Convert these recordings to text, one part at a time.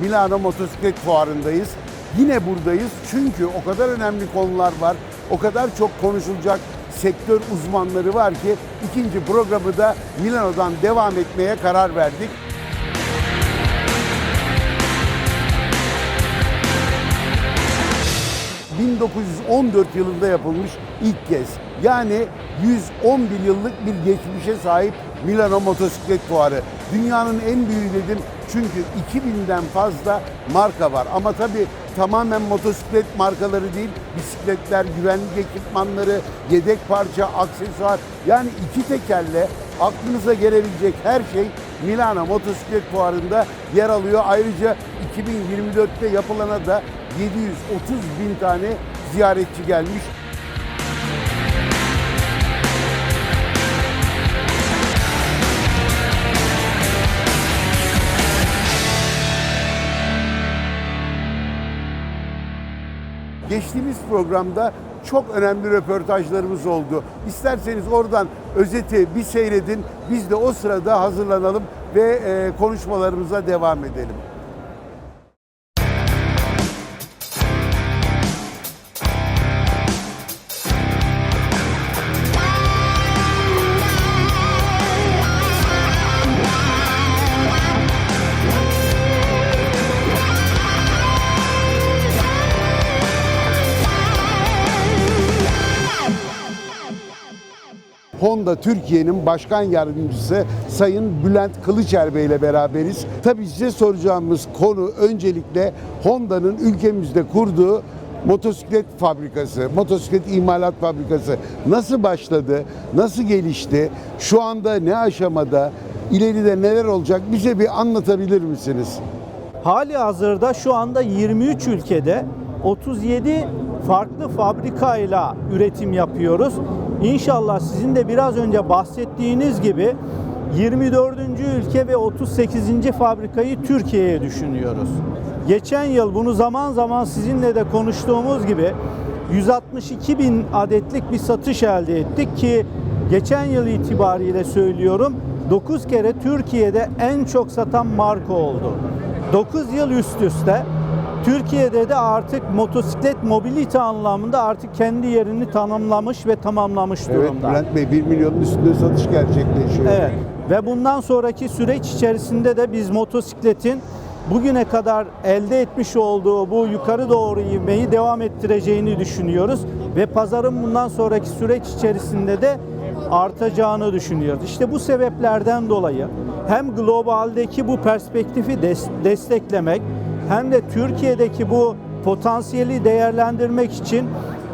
Milano Motosiklet Fuarı'ndayız. Yine buradayız çünkü o kadar önemli konular var, o kadar çok konuşulacak sektör uzmanları var ki ikinci programı da Milano'dan devam etmeye karar verdik. 1914 yılında yapılmış ilk kez. Yani 111 yıllık bir geçmişe sahip Milano Motosiklet Fuarı. Dünyanın en büyüğü dedim çünkü 2000'den fazla marka var. Ama tabii tamamen motosiklet markaları değil, bisikletler, güvenlik ekipmanları, yedek parça, aksesuar. Yani iki tekerle aklınıza gelebilecek her şey Milano Motosiklet Fuarı'nda yer alıyor. Ayrıca 2024'te yapılana da 730 bin tane ziyaretçi gelmiş. Geçtiğimiz programda çok önemli röportajlarımız oldu. İsterseniz oradan özeti bir seyredin. Biz de o sırada hazırlanalım ve e, konuşmalarımıza devam edelim. Honda Türkiye'nin başkan yardımcısı Sayın Bülent Kılıçer Bey ile beraberiz. Tabii size soracağımız konu öncelikle Honda'nın ülkemizde kurduğu motosiklet fabrikası, motosiklet imalat fabrikası nasıl başladı, nasıl gelişti, şu anda ne aşamada, ileride neler olacak bize bir anlatabilir misiniz? Hali hazırda şu anda 23 ülkede 37 farklı fabrikayla üretim yapıyoruz. İnşallah sizin de biraz önce bahsettiğiniz gibi 24. ülke ve 38. fabrikayı Türkiye'ye düşünüyoruz. Geçen yıl bunu zaman zaman sizinle de konuştuğumuz gibi 162 bin adetlik bir satış elde ettik ki geçen yıl itibariyle söylüyorum 9 kere Türkiye'de en çok satan marka oldu. 9 yıl üst üste Türkiye'de de artık motosiklet mobilite anlamında artık kendi yerini tanımlamış ve tamamlamış Evet durumda. Bülent Bey 1 milyonun üstünde satış gerçekleşiyor. Evet. Ve bundan sonraki süreç içerisinde de biz motosikletin bugüne kadar elde etmiş olduğu bu yukarı doğru ivmeyi devam ettireceğini düşünüyoruz ve pazarın bundan sonraki süreç içerisinde de artacağını düşünüyoruz. İşte bu sebeplerden dolayı hem globaldeki bu perspektifi des- desteklemek hem de Türkiye'deki bu potansiyeli değerlendirmek için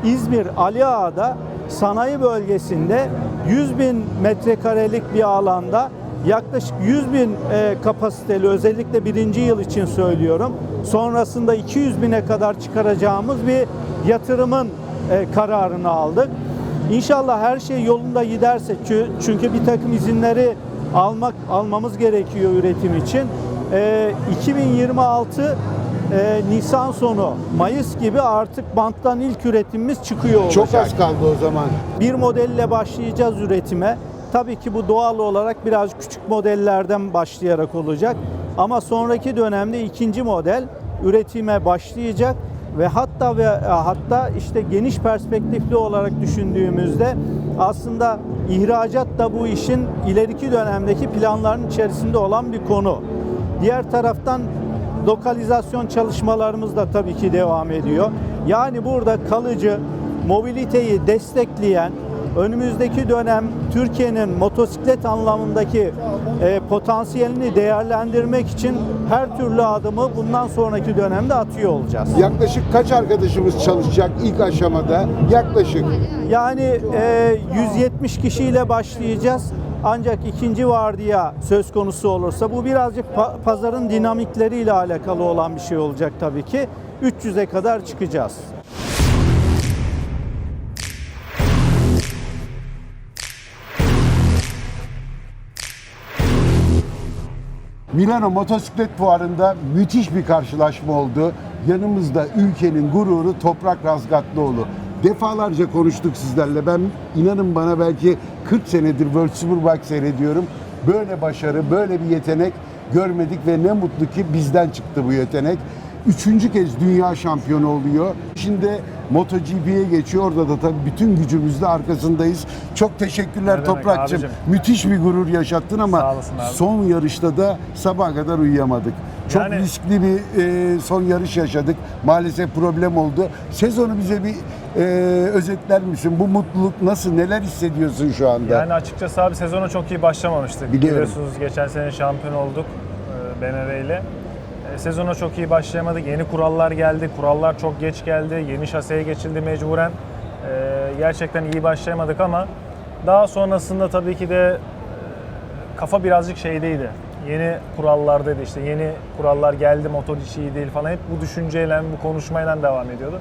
İzmir Ali Ağa'da sanayi bölgesinde 100 bin metrekarelik bir alanda yaklaşık 100 bin e, kapasiteli özellikle birinci yıl için söylüyorum. Sonrasında 200 bine kadar çıkaracağımız bir yatırımın e, kararını aldık. İnşallah her şey yolunda giderse çü- çünkü bir takım izinleri almak almamız gerekiyor üretim için. E, 2026 e, Nisan sonu Mayıs gibi artık banttan ilk üretimimiz çıkıyor olacak. Çok az kaldı o zaman. Bir modelle başlayacağız üretime. Tabii ki bu doğal olarak biraz küçük modellerden başlayarak olacak. Ama sonraki dönemde ikinci model üretime başlayacak ve hatta ve e, hatta işte geniş perspektifli olarak düşündüğümüzde aslında ihracat da bu işin ileriki dönemdeki planların içerisinde olan bir konu. Diğer taraftan lokalizasyon çalışmalarımız da tabii ki devam ediyor. Yani burada kalıcı mobiliteyi destekleyen önümüzdeki dönem Türkiye'nin motosiklet anlamındaki e, potansiyelini değerlendirmek için her türlü adımı bundan sonraki dönemde atıyor olacağız. Yaklaşık kaç arkadaşımız çalışacak ilk aşamada? Yaklaşık. Yani e, 170 kişiyle başlayacağız. Ancak ikinci vardiya söz konusu olursa bu birazcık pa- pazarın dinamikleriyle alakalı olan bir şey olacak tabii ki. 300'e kadar çıkacağız. Milano Motosiklet Fuarı'nda müthiş bir karşılaşma oldu. Yanımızda ülkenin gururu Toprak Razgatlıoğlu. Defalarca konuştuk sizlerle. Ben inanın bana belki 40 senedir World Superbike seyrediyorum. Böyle başarı, böyle bir yetenek görmedik ve ne mutlu ki bizden çıktı bu yetenek. Üçüncü kez dünya şampiyonu oluyor. Şimdi MotoGP'ye geçiyor. Orada da tabii bütün gücümüzle arkasındayız. Çok teşekkürler Toprak'cığım. abicim. Müthiş bir gurur yaşattın ama Sağ olasın abi. son yarışta da sabaha kadar uyuyamadık. Çok Yani- riskli bir e, son yarış yaşadık. Maalesef problem oldu. Sezonu bize bir e, özetler misin? Bu mutluluk nasıl? Neler hissediyorsun şu anda? Yani açıkçası abi sezona çok iyi başlamamıştık. Biliyorum. Biliyorsunuz geçen sene şampiyon olduk e, BMW ile. E, Sezona çok iyi başlayamadık. Yeni kurallar geldi. Kurallar çok geç geldi. Yeni şaseye geçildi mecburen. E, Gerçekten iyi başlayamadık ama daha sonrasında tabii ki de e, kafa birazcık şeydeydi. Yeni kurallardaydı işte yeni kurallar geldi motor içi iyi değil falan hep bu düşünceyle bu konuşmayla devam ediyordu.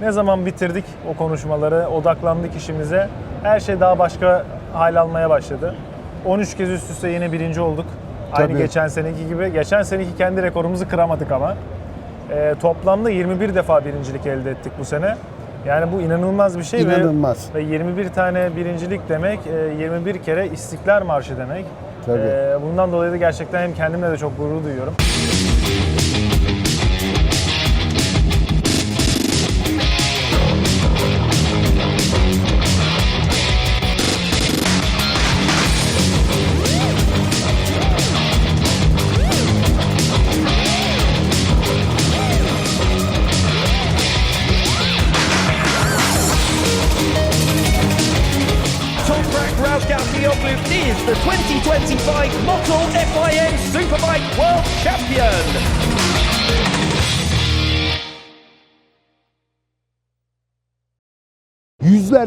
Ne zaman bitirdik o konuşmaları odaklandık işimize her şey daha başka hal almaya başladı. 13 kez üst üste yine birinci olduk. Aynı Tabii. geçen seneki gibi. Geçen seneki kendi rekorumuzu kıramadık ama. Ee, toplamda 21 defa birincilik elde ettik bu sene. Yani bu inanılmaz bir şey ve İnanılmaz. ve 21 tane birincilik demek, e, 21 kere İstiklal Marşı demek. Tabii. E, Bundan dolayı da gerçekten hem kendimle de çok gurur duyuyorum.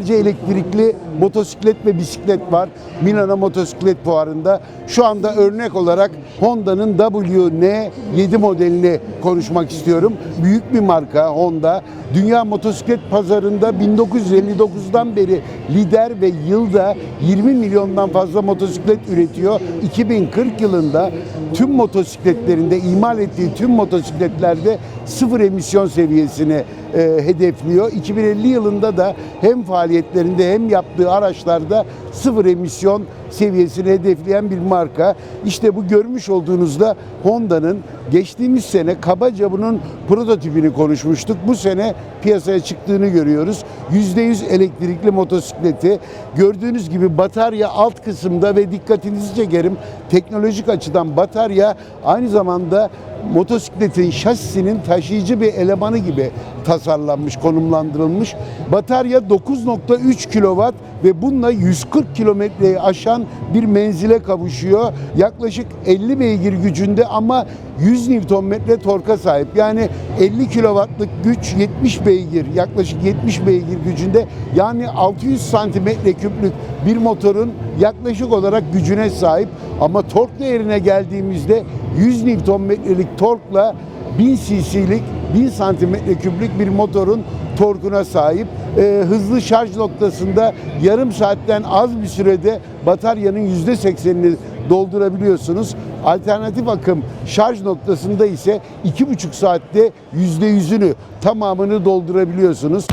Yüzlerce elektrikli motosiklet ve bisiklet var Milano Motosiklet Fuarı'nda. Şu anda örnek olarak Honda'nın WN7 modelini konuşmak istiyorum. Büyük bir marka Honda. Dünya motosiklet pazarında 1959'dan beri lider ve yılda 20 milyondan fazla motosiklet üretiyor. 2040 yılında tüm motosikletlerinde imal ettiği tüm motosikletlerde sıfır emisyon seviyesini e, hedefliyor. 2050 yılında da hem faaliyetlerinde hem yaptığı araçlarda sıfır emisyon seviyesini hedefleyen bir marka. İşte bu görmüş olduğunuzda Honda'nın geçtiğimiz sene kabaca bunun prototipini konuşmuştuk. Bu sene piyasaya çıktığını görüyoruz. %100 elektrikli motosikleti. Gördüğünüz gibi batarya alt kısımda ve dikkatinizi çekerim teknolojik açıdan batarya aynı zamanda motosikletin şasisinin taşıyıcı bir elemanı gibi tasarlanmış, konumlandırılmış. Batarya 9.3 kW ve bununla 140 kilometreyi aşan bir menzile kavuşuyor. Yaklaşık 50 beygir gücünde ama 100 Nm torka sahip. Yani 50 kW'lık güç 70 beygir, yaklaşık 70 beygir gücünde. Yani 600 santimetre küplük bir motorun yaklaşık olarak gücüne sahip. Ama tork değerine geldiğimizde 100 Nm'lik torkla 1000 cc'lik 1000 santimetre küplük bir motorun torkuna sahip. Ee, hızlı şarj noktasında yarım saatten az bir sürede bataryanın %80'ini doldurabiliyorsunuz. Alternatif akım şarj noktasında ise 2,5 saatte %100'ünü tamamını doldurabiliyorsunuz.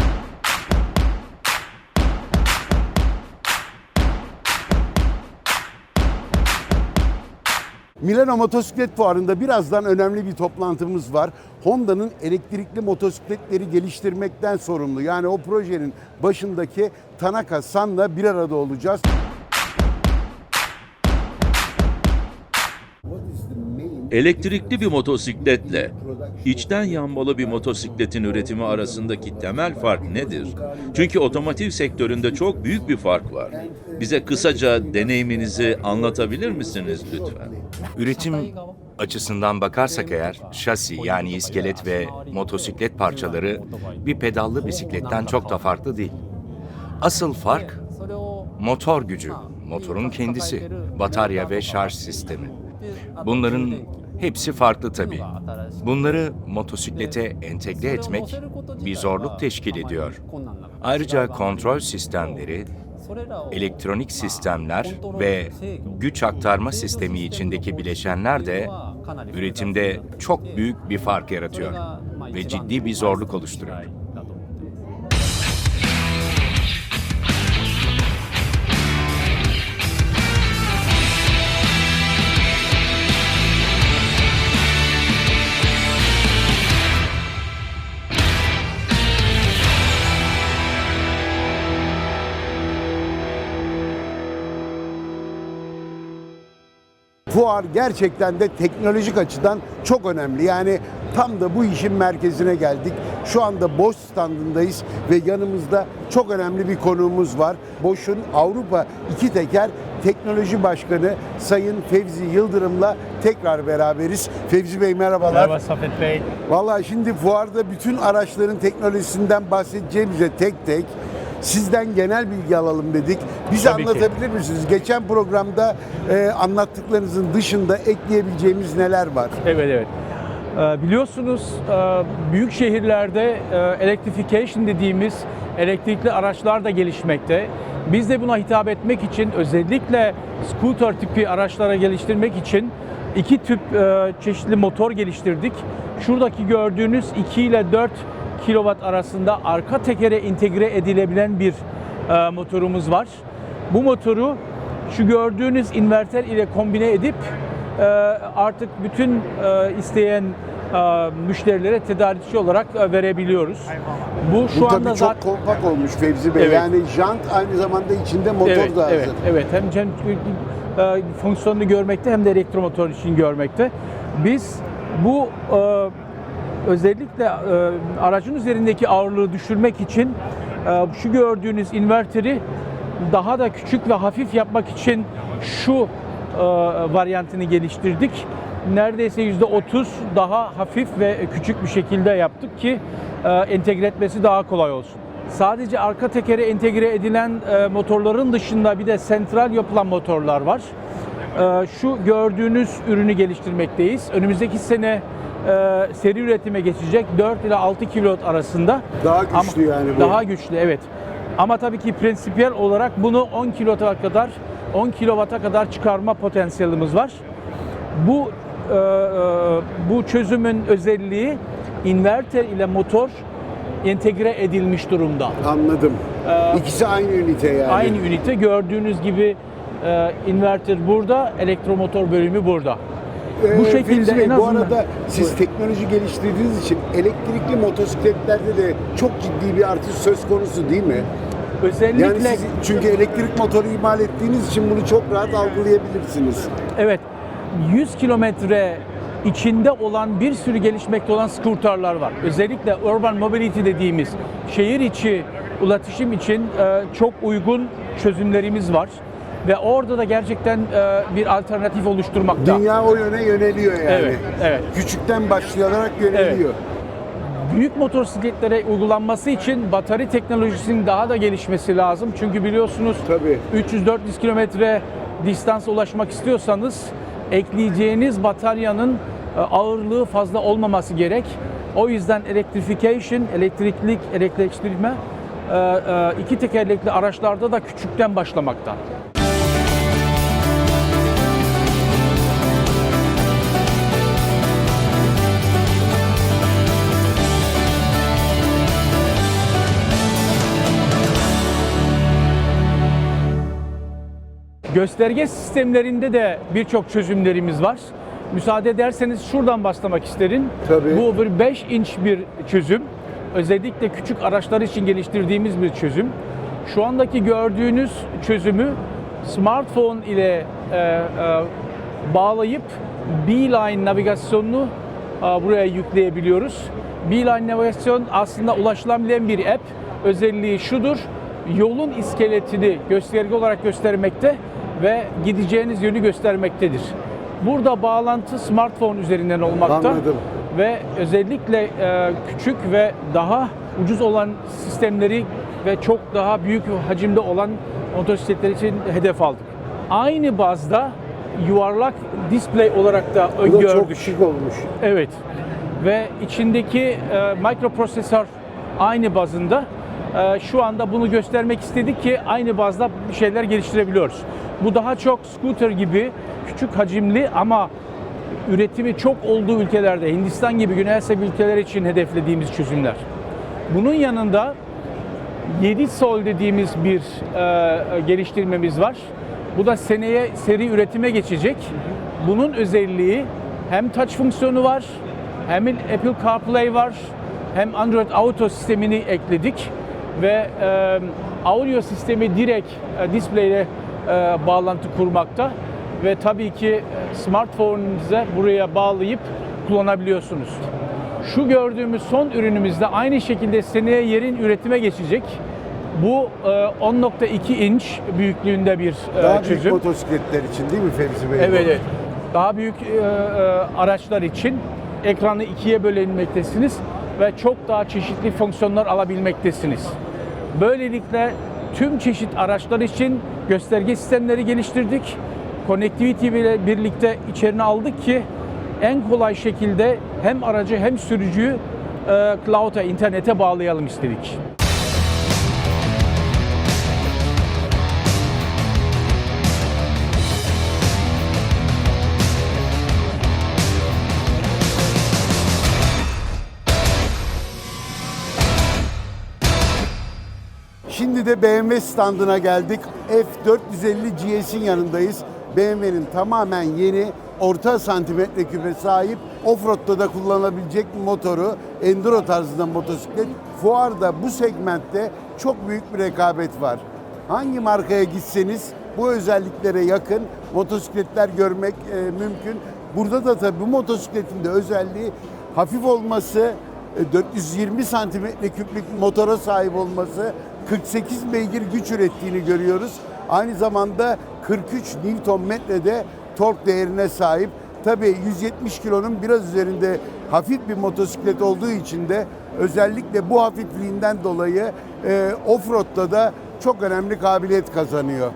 Milano Motosiklet Fuarı'nda birazdan önemli bir toplantımız var. Honda'nın elektrikli motosikletleri geliştirmekten sorumlu. Yani o projenin başındaki Tanaka San'la bir arada olacağız. Elektrikli bir motosikletle içten yanmalı bir motosikletin üretimi arasındaki temel fark nedir? Çünkü otomotiv sektöründe çok büyük bir fark var. Bize kısaca deneyiminizi anlatabilir misiniz lütfen? Üretim açısından bakarsak eğer şasi yani iskelet ve motosiklet parçaları bir pedallı bisikletten çok da farklı değil. Asıl fark motor gücü, motorun kendisi, batarya ve şarj sistemi. Bunların hepsi farklı tabii. Bunları motosiklete entegre etmek bir zorluk teşkil ediyor. Ayrıca kontrol sistemleri, elektronik sistemler ve güç aktarma sistemi içindeki bileşenler de üretimde çok büyük bir fark yaratıyor ve ciddi bir zorluk oluşturuyor. Fuar gerçekten de teknolojik açıdan çok önemli. Yani tam da bu işin merkezine geldik. Şu anda Bosch standındayız ve yanımızda çok önemli bir konuğumuz var. Bosch'un Avrupa iki teker teknoloji başkanı Sayın Fevzi Yıldırım'la tekrar beraberiz. Fevzi Bey merhabalar. Merhaba Safet Bey. Vallahi şimdi fuarda bütün araçların teknolojisinden bahsedeceğimize tek tek sizden genel bilgi alalım dedik. Bize Tabii ki. anlatabilir misiniz? Geçen programda e, anlattıklarınızın dışında ekleyebileceğimiz neler var? Evet evet. Ee, Biliyorsunuz e, büyük şehirlerde e, electrification dediğimiz elektrikli araçlar da gelişmekte. Biz de buna hitap etmek için özellikle scooter tipi araçlara geliştirmek için iki tip e, çeşitli motor geliştirdik. Şuradaki gördüğünüz 2 ile 4 kilowatt arasında arka tekere entegre edilebilen bir e, motorumuz var. Bu motoru şu gördüğünüz inverter ile kombine edip e, artık bütün e, isteyen e, müşterilere tedarikçi olarak e, verebiliyoruz. Bu şu Bu anda tabii zaten çok kompakt olmuş Fevzi Bey. Evet. Yani jant aynı zamanda içinde motor evet, da hazır. evet, evet. Hem hem e, fonksiyonunu görmekte hem de elektromotor için görmekte. Biz bu e, özellikle e, aracın üzerindeki ağırlığı düşürmek için e, şu gördüğünüz inverteri daha da küçük ve hafif yapmak için şu e, varyantını geliştirdik. Neredeyse %30 daha hafif ve küçük bir şekilde yaptık ki e, entegre etmesi daha kolay olsun. Sadece arka tekere entegre edilen e, motorların dışında bir de sentral yapılan motorlar var. E, şu gördüğünüz ürünü geliştirmekteyiz. Önümüzdeki sene e, seri üretime geçecek 4 ile 6 kilot arasında. Daha güçlü yani bu. Daha güçlü evet. Ama tabii ki prensipiyel olarak bunu 10 kilota kadar 10 kilovata kadar çıkarma potansiyelimiz var. Bu e, e, bu çözümün özelliği inverter ile motor entegre edilmiş durumda. Anladım. İkisi aynı ünite yani. Ee, Aynı ünite gördüğünüz gibi e, inverter burada, elektromotor bölümü burada. Ee, bu şekilde Fevzi Bey, en Bu azından- arada siz Buyurun. teknoloji geliştirdiğiniz için elektrikli motosikletlerde de çok ciddi bir artış söz konusu değil mi? Özellikle Yani siz çünkü elektrik motoru imal ettiğiniz için bunu çok rahat algılayabilirsiniz. Evet, 100 kilometre içinde olan bir sürü gelişmekte olan scooterlar var. Özellikle urban mobility dediğimiz şehir içi ulaşım için e, çok uygun çözümlerimiz var. Ve orada da gerçekten e, bir alternatif oluşturmakta. Dünya o yöne yöneliyor yani. Evet, evet. Küçükten başlayarak yöneliyor. Büyük motosikletlere uygulanması için batarya teknolojisinin daha da gelişmesi lazım. Çünkü biliyorsunuz Tabii. 300-400 kilometre distansa ulaşmak istiyorsanız ekleyeceğiniz bataryanın e, ağırlığı fazla olmaması gerek. O yüzden electrification, elektriklik, elektrikleştirme e, e, iki tekerlekli araçlarda da küçükten başlamakta. Gösterge sistemlerinde de birçok çözümlerimiz var. Müsaade ederseniz şuradan başlamak isterim. Tabii. Bu bir 5 inç bir çözüm. Özellikle küçük araçlar için geliştirdiğimiz bir çözüm. Şu andaki gördüğünüz çözümü smartphone ile e, e, bağlayıp Beeline navigasyonunu e, buraya yükleyebiliyoruz. Beeline navigasyon aslında ulaşılabilen bir app. Özelliği şudur. Yolun iskeletini gösterge olarak göstermekte ve gideceğiniz yönü göstermektedir. Burada bağlantı smartphone üzerinden olmakta Anladım. ve özellikle e, küçük ve daha ucuz olan sistemleri ve çok daha büyük hacimde olan motosikletler için hedef aldık. Aynı bazda yuvarlak display olarak da Bu da çok şık olmuş. Evet. Ve içindeki e, mikroprosesör aynı bazında. E, şu anda bunu göstermek istedik ki aynı bazda bir şeyler geliştirebiliyoruz. Bu daha çok scooter gibi küçük hacimli ama üretimi çok olduğu ülkelerde, Hindistan gibi Güney Asya ülkeler için hedeflediğimiz çözümler. Bunun yanında 7 sol dediğimiz bir e, geliştirmemiz var. Bu da seneye seri üretime geçecek. Bunun özelliği hem touch fonksiyonu var, hem Apple CarPlay var, hem Android Auto sistemini ekledik ve e, audio sistemi direkt e, display e, bağlantı kurmakta. ve tabii ki e, smartphone'unuza buraya bağlayıp kullanabiliyorsunuz. Şu gördüğümüz son ürünümüzde aynı şekilde seneye yerin üretime geçecek. Bu e, 10.2 inç büyüklüğünde bir e, Daha büyük çözüm. motosikletler için değil mi Fevzi Bey? Evet, evet. Daha büyük e, e, araçlar için ekranı ikiye bölebilmektesiniz ve çok daha çeşitli fonksiyonlar alabilmektesiniz. Böylelikle tüm çeşit araçlar için gösterge sistemleri geliştirdik. Connectivity ile birlikte içerine aldık ki en kolay şekilde hem aracı hem sürücüyü e, cloud'a, internete bağlayalım istedik. De BMW standına geldik. F450 GS'in yanındayız. BMW'nin tamamen yeni orta santimetre küpe sahip offroad'da da kullanılabilecek motoru enduro tarzında motosiklet. Fuarda bu segmentte çok büyük bir rekabet var. Hangi markaya gitseniz bu özelliklere yakın motosikletler görmek e, mümkün. Burada da tabii bu motosikletin de özelliği hafif olması, e, 420 santimetre küplük motora sahip olması 48 beygir güç ürettiğini görüyoruz. Aynı zamanda 43 Newton metrede tork değerine sahip. Tabii 170 kilonun biraz üzerinde hafif bir motosiklet olduğu için de özellikle bu hafifliğinden dolayı e, offroad'da da çok önemli kabiliyet kazanıyor.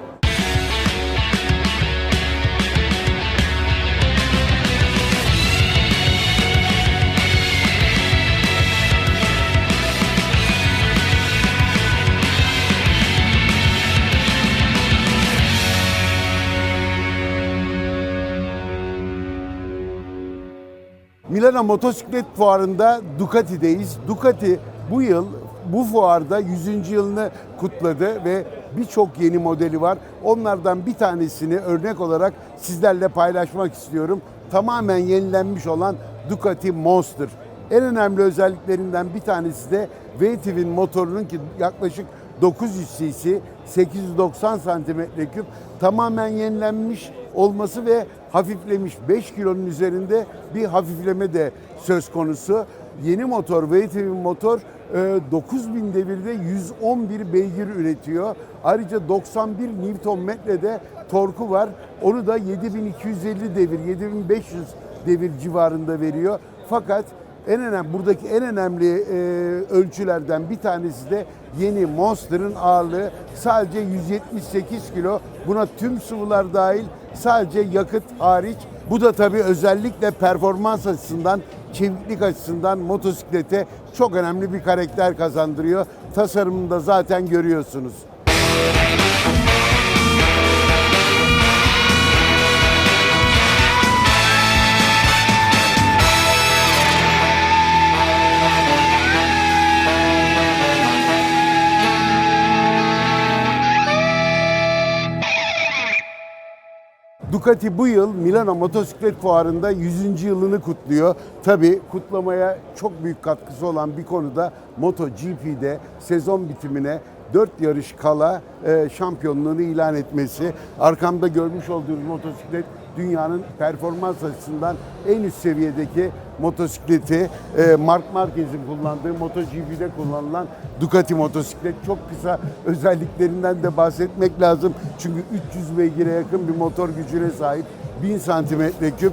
Milano Motosiklet Fuarı'nda Ducati'deyiz. Ducati bu yıl bu fuarda 100. yılını kutladı ve birçok yeni modeli var. Onlardan bir tanesini örnek olarak sizlerle paylaşmak istiyorum. Tamamen yenilenmiş olan Ducati Monster. En önemli özelliklerinden bir tanesi de V-Twin motorunun ki yaklaşık 900 cc, 890 santimetre küp tamamen yenilenmiş olması ve hafiflemiş 5 kilonun üzerinde bir hafifleme de söz konusu. Yeni motor, V-Twin motor e, 9000 devirde 111 beygir üretiyor. Ayrıca 91 Newton metrede torku var. Onu da 7250 devir, 7500 devir civarında veriyor. Fakat en önemli buradaki en önemli e, ölçülerden bir tanesi de yeni Monster'ın ağırlığı sadece 178 kilo. Buna tüm sıvılar dahil sadece yakıt hariç. Bu da tabii özellikle performans açısından, çeviklik açısından motosiklete çok önemli bir karakter kazandırıyor. Tasarımını da zaten görüyorsunuz. Ducati bu yıl Milano Motosiklet Fuarı'nda 100. yılını kutluyor. Tabii kutlamaya çok büyük katkısı olan bir konuda MotoGP'de sezon bitimine 4 yarış kala e, şampiyonluğunu ilan etmesi. Arkamda görmüş olduğunuz motosiklet dünyanın performans açısından en üst seviyedeki motosikleti. E, Mark Marquez'in kullandığı MotoGP'de kullanılan Ducati motosiklet. Çok kısa özelliklerinden de bahsetmek lazım. Çünkü 300 beygire yakın bir motor gücüne sahip. 1000 santimetre küp.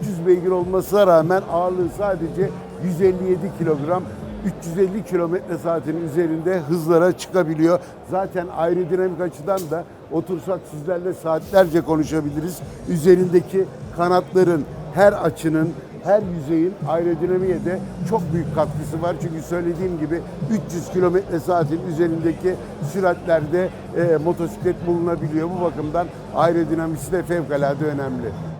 300 beygir olmasına rağmen ağırlığı sadece 157 kilogram. 350 kilometre saatin üzerinde hızlara çıkabiliyor. Zaten aerodinamik açıdan da otursak sizlerle saatlerce konuşabiliriz. Üzerindeki kanatların her açının, her yüzeyin aerodinamiğe de çok büyük katkısı var. Çünkü söylediğim gibi 300 kilometre saatin üzerindeki süratlerde e, motosiklet bulunabiliyor. Bu bakımdan aerodinamisi de fevkalade önemli.